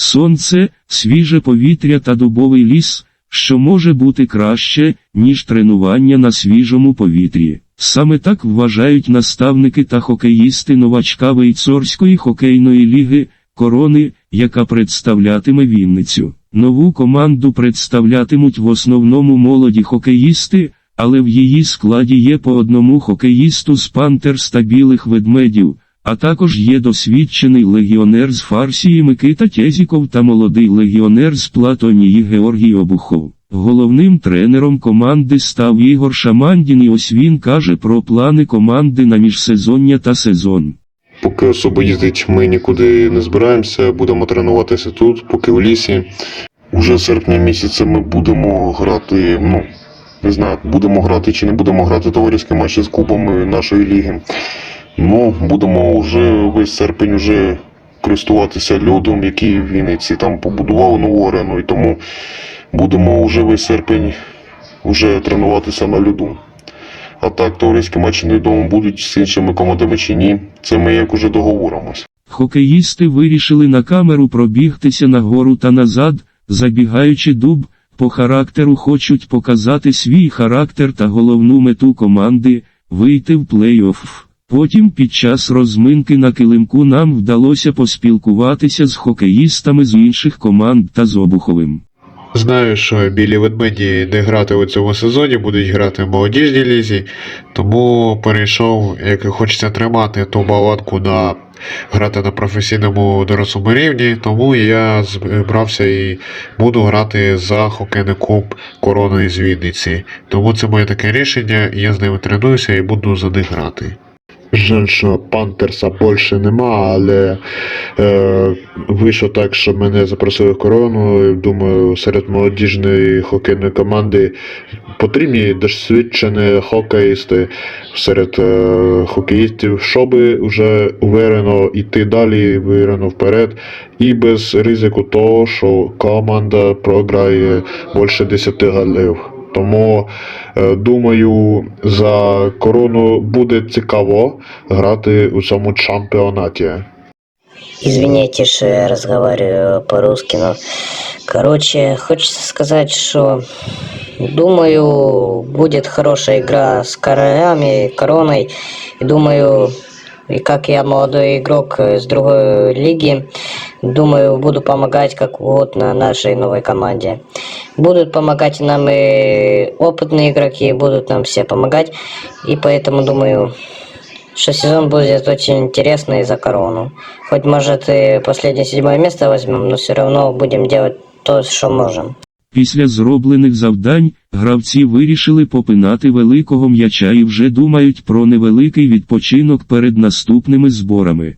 сонце, свіже повітря та дубовий ліс, що може бути краще, ніж тренування на свіжому повітрі. Саме так вважають наставники та хокеїсти новачка Вейцорської хокейної ліги Корони, яка представлятиме Вінницю. Нову команду представлятимуть в основному молоді хокеїсти, але в її складі є по одному хокеїсту з Пантерс та білих ведмедів, а також є досвідчений легіонер з Фарсії Микита Тєзіков та молодий легіонер з Платонії Георгій Обухов. Головним тренером команди став Ігор Шамандін і ось він каже про плани команди на міжсезоння та сезон. Поки особо їздить, ми нікуди не збираємося, будемо тренуватися тут, поки в лісі. Уже серпня місяця ми будемо грати, ну, не знаю, будемо грати чи не будемо грати товариські матчі з клубами нашої ліги. Ну, будемо вже весь серпень уже користуватися льодом, який в Вінниці там побудував нову арену, і тому будемо вже весь серпень вже тренуватися на льоду. А так, товариські матчі невідомо будуть з іншими командами чи ні. Це ми як уже договоримось. Хокеїсти вирішили на камеру пробігтися нагору та назад, забігаючи дуб, по характеру хочуть показати свій характер та головну мету команди вийти в плей-офф. Потім під час розминки на килимку нам вдалося поспілкуватися з хокеїстами з інших команд та з Обуховим. Знаю, що білі ведмеді не грати у цьому сезоні, будуть грати в молодіжній лізі, тому перейшов, як хочеться тримати ту баланку на грати на професійному дорослому рівні, тому я збрався і буду грати за хокейний клуб Корона із Вінниці. Тому це моє таке рішення, я з ними тренуюся і буду за них грати. Що Пантерса більше нема, але е, вийшло так, що мене запросили в корону. Думаю, серед молодіжної хокейної команди потрібні досвідчені хокеїсти серед е, хокеїстів, щоб вже уверено йти далі, уверено вперед, і без ризику того, що команда програє більше 10 голів. Тому е, думаю, за корону буде цікаво грати у цьому чемпіонаті. Извиняйте, что я разговариваю по-русски, но... Короче, хочется сказать, что... Думаю, будет хорошая игра с королями, короной. И думаю, и как я молодой игрок с другой лиги, думаю, буду помогать как вот на нашей новой команде. Будут помогать нам и опытные игроки, будут нам все помогать. И поэтому думаю, что сезон будет очень интересный за корону. Хоть, может, и последнее седьмое место возьмем, но все равно будем делать то, что можем. Після зроблених завдань, гравці вирішили попинати великого м'яча і вже думають про невеликий відпочинок перед наступними зборами.